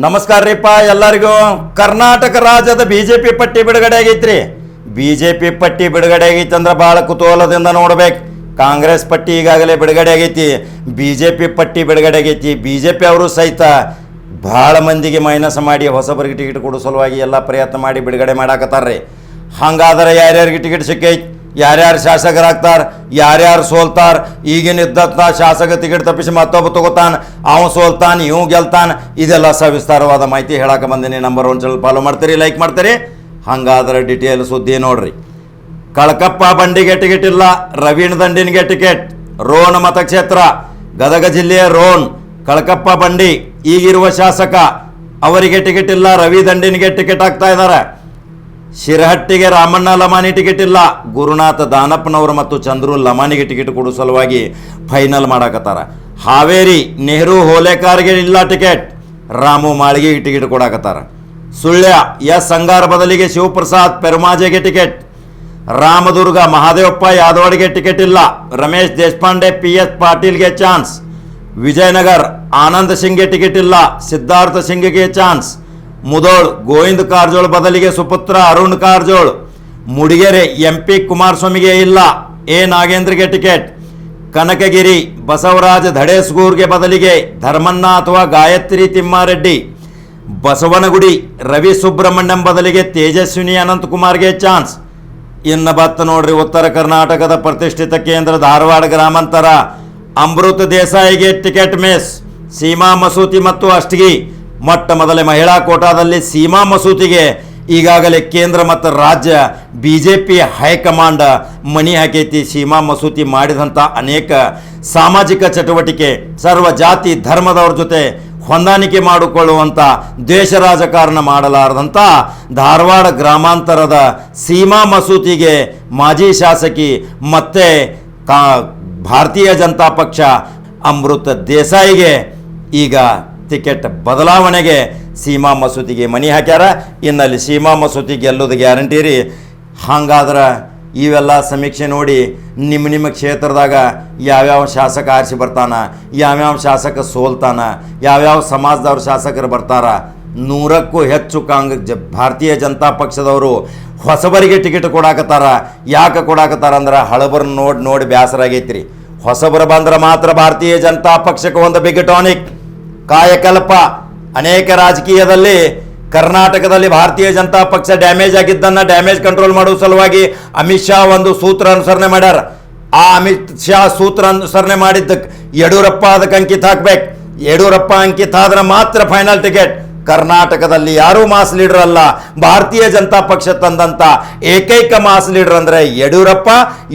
ನಮಸ್ಕಾರ ರೀಪ್ಪ ಎಲ್ಲರಿಗೂ. ಕರ್ನಾಟಕ ರಾಜ್ಯದ ಬಿ ಜೆ ಪಿ ಪಟ್ಟಿ ಬಿಡುಗಡೆ ಆಗೈತ್ರಿ. ಬಿ ಜೆ ಪಿ ಪಟ್ಟಿ ಬಿಡುಗಡೆ ಆಗೈತೆ ಅಂದ್ರೆ ಭಾಳ ಕುತೂಹಲದಿಂದ ನೋಡ್ಬೇಕು. ಕಾಂಗ್ರೆಸ್ ಪಟ್ಟಿ ಈಗಾಗಲೇ ಬಿಡುಗಡೆ ಆಗೈತಿ. ಬಿ ಜೆ ಪಿ ಪಟ್ಟಿ ಬಿಡುಗಡೆ ಆಗೈತಿ. ಬಿ ಜೆ ಪಿ ಅವರು ಸಹಿತ ಭಾಳ ಮಂದಿಗೆ ಮೈನಸ್ ಮಾಡಿ ಹೊಸಬರಿಗೆ ಟಿಕೆಟ್ ಕೊಡೋ ಸಲುವಾಗಿ ಎಲ್ಲ ಪ್ರಯತ್ನ ಮಾಡಿ ಬಿಡುಗಡೆ ಮಾಡಾಕತ್ತಾರ್ರಿ. ಹಂಗಾದ್ರೆ ಯಾರ್ಯಾರಿಗೆ ಟಿಕೆಟ್ ಸಿಕ್ಕೈತಿ? ಯಾರ್ಯಾರು ಶಾಸಕರಾಗ್ತಾರ, ಯಾರ್ಯಾರು ಸೋಲ್ತಾರ, ಈಗಿನ ಇದ್ದತ್ತ ಶಾಸಕ ಟಿಕೆಟ್ ತಪ್ಪಿಸಿ ಮತ್ತೊಬ್ಬ ತಗೋತಾನೆ, ಅವನು ಸೋಲ್ತಾನೆ ಇವ್ ಗೆಲ್ತಾನ, ಇದೆಲ್ಲ ಸವಿಸ್ತಾರವಾದ ಮಾಹಿತಿ ಹೇಳಕ್ಕೆ ಬಂದೀನಿ. ನಂಬರ್ ಒನ್ ಚಾನಲ್ ಫಾಲೋ ಮಾಡ್ತೀರಿ ಲೈಕ್ ಮಾಡ್ತೀರಿ. ಹಂಗಾದ್ರೆ ಡಿಟೇಲ್ ಸುದ್ದಿ ನೋಡ್ರಿ. ಕಳಕಪ್ಪ ಬಂಡಿಗೆ ಟಿಕೆಟ್ ಇಲ್ಲ, ರವೀಣ್ ದಂಡಿನಿಗೆ ಟಿಕೆಟ್ ರೋಣ ಮತಕ್ಷೇತ್ರ, ಗದಗ ಜಿಲ್ಲೆಯ ರೋಣ್, ಕಳಕಪ್ಪ ಬಂಡಿ, ಈಗಿರುವ ಶಾಸಕ, ಅವರಿಗೆ ಟಿಕೆಟ್ ಇಲ್ಲ, ರವಿ ದಂಡಿನಿಗೆ ಟಿಕೆಟ್ ಆಗ್ತಾ ಇದ್ದಾರೆ ಶಿರಹಟ್ಟಿಗೆ ರಾಮಣ್ಣ ಲಮಾನಿ ಟಿಕೆಟ್ ಇಲ್ಲ. ಗುರುನಾಥ ದಾನಪ್ಪನವರು ಮತ್ತು ಚಂದ್ರು ಲಮಾನಿಗೆ ಟಿಕೆಟ್ ಕೊಡೋ ಸಲುವಾಗಿ ಫೈನಲ್ ಮಾಡಾಕತ್ತಾರ. ಹಾವೇರಿ, ನೆಹರು ಹೋಲೇಕಾರ್ಗೆ ಇಲ್ಲ ಟಿಕೆಟ್. ರಾಮು ಮಾಳಿಗೆಗೆ ಟಿಕೆಟ್ ಕೊಡಾಕತ್ತಾರ. ಸುಳ್ಯ, ಎಸ್ ಸಂಗಾರ ಬದಲಿಗೆ ಶಿವಪ್ರಸಾದ್ ಪೆರುಮಾಜೆಗೆ ಟಿಕೆಟ್. ರಾಮದುರ್ಗ, ಮಹಾದೇವಪ್ಪ ಯಾದವಾಡಿಗೆ ಟಿಕೆಟ್ ಇಲ್ಲ. ರಮೇಶ್ ದೇಶಪಾಂಡೆ ಪಿ ಎಸ್ ಪಾಟೀಲ್ಗೆ ಚಾನ್ಸ್. ವಿಜಯನಗರ್, ಆನಂದ್ ಸಿಂಗ್ಗೆ ಟಿಕೆಟ್ ಇಲ್ಲ. ಸಿದ್ಧಾರ್ಥ ಸಿಂಗ್ಗೆ ಚಾನ್ಸ್. ಮುದೋಳ್, ಗೋವಿಂದ ಕಾರಜೋಳ್ ಬದಲಿಗೆ ಸುಪುತ್ರ ಅರುಣ್ ಕಾರಜೋಳ್. ಮುಡಿಗೆರೆ ಎಂ ಪಿ ಕುಮಾರಸ್ವಾಮಿಗೆ ಇಲ್ಲ. ಎ. ನಾಗೇಂದ್ರಗೆ ಟಿಕೆಟ್. ಕನಕಗಿರಿ, ಬಸವರಾಜ ಧಡೇಸ್ಗೂರ್ಗೆ ಬದಲಿಗೆ ಧರ್ಮಣ್ಣ ಅಥವಾ ಗಾಯತ್ರಿ ತಿಮ್ಮಾರೆಡ್ಡಿ. ಬಸವನಗುಡಿ, ರವಿ ಸುಬ್ರಹ್ಮಣ್ಯಂ ಬದಲಿಗೆ ತೇಜಸ್ವಿನಿ ಅನಂತಕುಮಾರ್ಗೆ ಚಾನ್ಸ್. ಇನ್ನು ಬತ್ತ ನೋಡ್ರಿ ಉತ್ತರ ಕರ್ನಾಟಕದ ಪ್ರತಿಷ್ಠಿತ ಕೇಂದ್ರ ಧಾರವಾಡ ಗ್ರಾಮಾಂತರ. ಅಮೃತ ದೇಸಾಯಿಗೆ ಟಿಕೆಟ್ ಮಿಸ್. ಸೀಮಾ, ಮಸೂತಿ ಮತ್ತು ಅಷ್ಟಗಿ. ಮೊಟ್ಟ ಮೊದಲೇ ಮಹಿಳಾ ಕೋಟಾದಲ್ಲಿ ಸೀಮಾ ಮಸೂತಿಗೆ ಈಗಾಗಲೇ ಕೇಂದ್ರ ಮತ್ತು ರಾಜ್ಯ B J P high command ಮಣಿ ಹಾಕೈತಿ, ಸೀಮಾ ಮಸೂತಿ ಮಾಡಿದಂಥ ಅನೇಕ ಸಾಮಾಜಿಕ ಚಟುವಟಿಕೆ, ಸರ್ವ ಜಾತಿ ಧರ್ಮದವ್ರ ಜೊತೆ ಹೊಂದಾಣಿಕೆ ಮಾಡಿಕೊಳ್ಳುವಂಥ ದ್ವೇಷ ರಾಜಕಾರಣ ಮಾಡಲಾರದಂಥ ಧಾರವಾಡ ಗ್ರಾಮಾಂತರದ ಸೀಮಾ ಮಸೂತಿಗೆ ಮಾಜಿ ಶಾಸಕಿ ಮತ್ತೆ ಕಾ ಭಾರತೀಯ ಜನತಾ ಪಕ್ಷ ಅಮೃತ ದೇಸಾಯಿಗೆ ಈಗ ಟಿಕೆಟ್ ಬದಲಾವಣೆಗೆ ಸೀಮಾ ಮಸೂತಿಗೆ ಮನಿ ಹಾಕ್ಯಾರ. ಇನ್ನಲ್ಲಿ ಸೀಮಾ ಮಸೂದಿ ಗೆಲ್ಲೋದು ಗ್ಯಾರಂಟಿ ರೀ. ಹಾಗಾದ್ರೆ ಇವೆಲ್ಲ ಸಮೀಕ್ಷೆ ನೋಡಿ ನಿಮ್ಮ ನಿಮ್ಮ ಕ್ಷೇತ್ರದಾಗ ಯಾವ್ಯಾವ ಶಾಸಕ ಆರಿಸಿ ಬರ್ತಾನ, ಯಾವ್ಯಾವ ಶಾಸಕ ಸೋಲ್ತಾನ, ಯಾವ್ಯಾವ ಸಮಾಜದವ್ರ ಶಾಸಕರು ಬರ್ತಾರ. ನೂರಕ್ಕೂ ಹೆಚ್ಚು ಕಾಂಗ್ ಭಾರತೀಯ ಜನತಾ ಪಕ್ಷದವರು ಹೊಸಬರಿಗೆ ಟಿಕೆಟ್ ಕೊಡಾಕತ್ತಾರ. ಯಾಕೆ ಕೊಡಾಕತ್ತಾರ ಅಂದ್ರೆ ಹಳಬರನ್ನ ನೋಡಿ ನೋಡಿ ಬೇಸರ ಆಗೈತ್ರಿ ಹೊಸಬರು ಬಂದ್ರೆ ಮಾತ್ರ ಭಾರತೀಯ ಜನತಾ ಪಕ್ಷಕ್ಕೆ ಒಂದು ಬಿಗ್ ಟಾನಿಕ್ ಕಾಯಕಲ್ಪ. ಅನೇಕ ರಾಜಕೀಯದಲ್ಲಿ ಕರ್ನಾಟಕದಲ್ಲಿ ಭಾರತೀಯ ಜನತಾ ಪಕ್ಷ ಡ್ಯಾಮೇಜ್ ಆಗಿದ್ದನ್ನ ಡ್ಯಾಮೇಜ್ ಕಂಟ್ರೋಲ್ ಮಾಡುವ ಸಲುವಾಗಿ ಅಮಿತ್ ಶಾ ಒಂದು ಸೂತ್ರ ಅನುಸರಣೆ ಮಾಡ್ಯಾರ. ಆ ಅಮಿತ್ ಶಾ ಸೂತ್ರ ಅನುಸರಣೆ ಮಾಡಿದ್ದಕ್ಕೆ ಯಡಿಯೂರಪ್ಪ ಅದಕ್ಕೆ ಅಂಕಿತ ಹಾಕ್ಬೇಕು. ಯಡಿಯೂರಪ್ಪ ಅಂಕಿತ ಆದ್ರೆ ಮಾತ್ರ ಫೈನಲ್ ಟಿಕೆಟ್ ಕರ್ನಾಟಕದಲ್ಲಿ ಯಾರೂ ಮಾಸ್ ಲೀಡರ್ ಅಲ್ಲ. ಭಾರತೀಯ ಜನತಾ ಪಕ್ಷ ತಂದಂತ ಏಕೈಕ ಮಾಸ್ ಲೀಡರ್ ಅಂದ್ರೆ ಯಡಿಯೂರಪ್ಪ.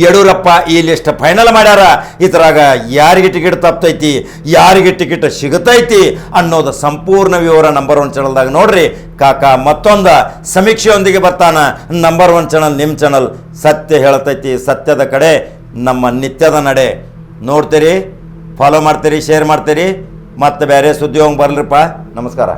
ಯಡಿಯೂರಪ್ಪ ಈ ಲಿಸ್ಟ್ ಫೈನಲ್ ಮಾಡ್ಯಾರ. ಇದ್ರಾಗ ಯಾರಿಗೆ ಟಿಕೆಟ್ ತಪ್ತೈತಿ, ಯಾರಿಗೆ ಟಿಕೆಟ್ ಸಿಗತೈತಿ ಅನ್ನೋದು ಸಂಪೂರ್ಣ ವಿವರ ನಂಬರ್ ಒನ್ ಚಾನಲ್ದಾಗ ನೋಡ್ರಿ. ಕಾಕ ಮತ್ತೊಂದು ಸಮೀಕ್ಷೆಯೊಂದಿಗೆ ಬರ್ತಾನ ನಂಬರ್ ಒನ್ ಚಾನಲ್ ನಿಮ್ಮ ಚಾನಲ್ ಸತ್ಯ ಹೇಳ್ತೈತಿ, ಸತ್ಯದ ಕಡೆ ನಮ್ಮ ನಿತ್ಯದ ನಡೆ. ನೋಡ್ತೀರಿ ಫಾಲೋ ಮಾಡ್ತೀರಿ ಶೇರ್ ಮಾಡ್ತೀರಿ. ಮತ್ತೆ ಬೇರೆ ಸುದ್ದಿ ಹೋಗಿ ಬರ್ಲಿರಪ್ಪ. ನಮಸ್ಕಾರ.